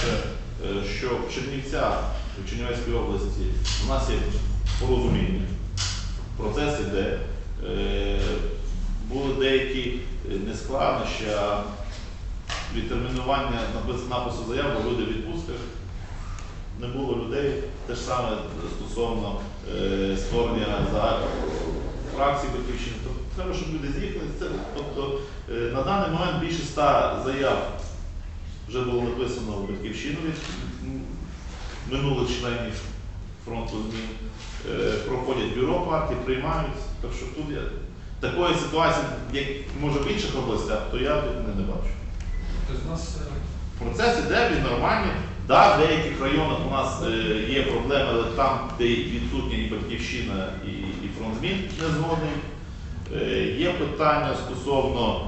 Перше, е, що в Чернівцях, в Чернівецькій області у нас є порозуміння. Процес іде. Е, Були деякі е, нескладнощі, а відтермінування напису заяв, бо люди в відпустках. Не було людей. Те ж саме стосовно створення фракції батьківщини. Тобто треба, щоб люди з'їхали. Тобто, на даний момент більше ста заяв вже було написано в батьківщину від минулих членів фронту змін. Е, Проходять бюро партії, приймають. Так що тут я такої ситуації, як може в інших областях, то я тут не, не бачу. Тобто е, Процес іде, він нормальний. Да, в деяких районах у нас е, є проблеми, але там, де відсутня і батьківщина, і, і фронт змін не згодний. Є питання стосовно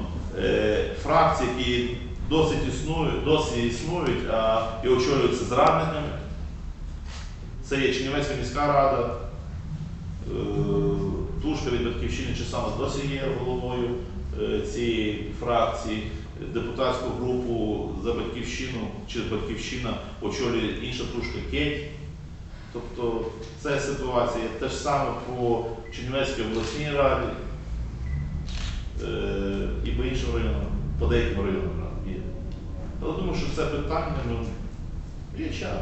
фракцій, які досить існують, досі існують, а і очолюються зрадниками. Це є Чернівецька міська рада, е, Тушка від батьківщини чи саме досі є головою е, цієї фракції. Депутатську групу за батьківщину чи батьківщина очолює інша тушка Кеть. Тобто це ситуація те ж саме по Чернівецькій обласній раді е, і по іншим районам, по деяким районам. Але думаю, що це питання ну, є час.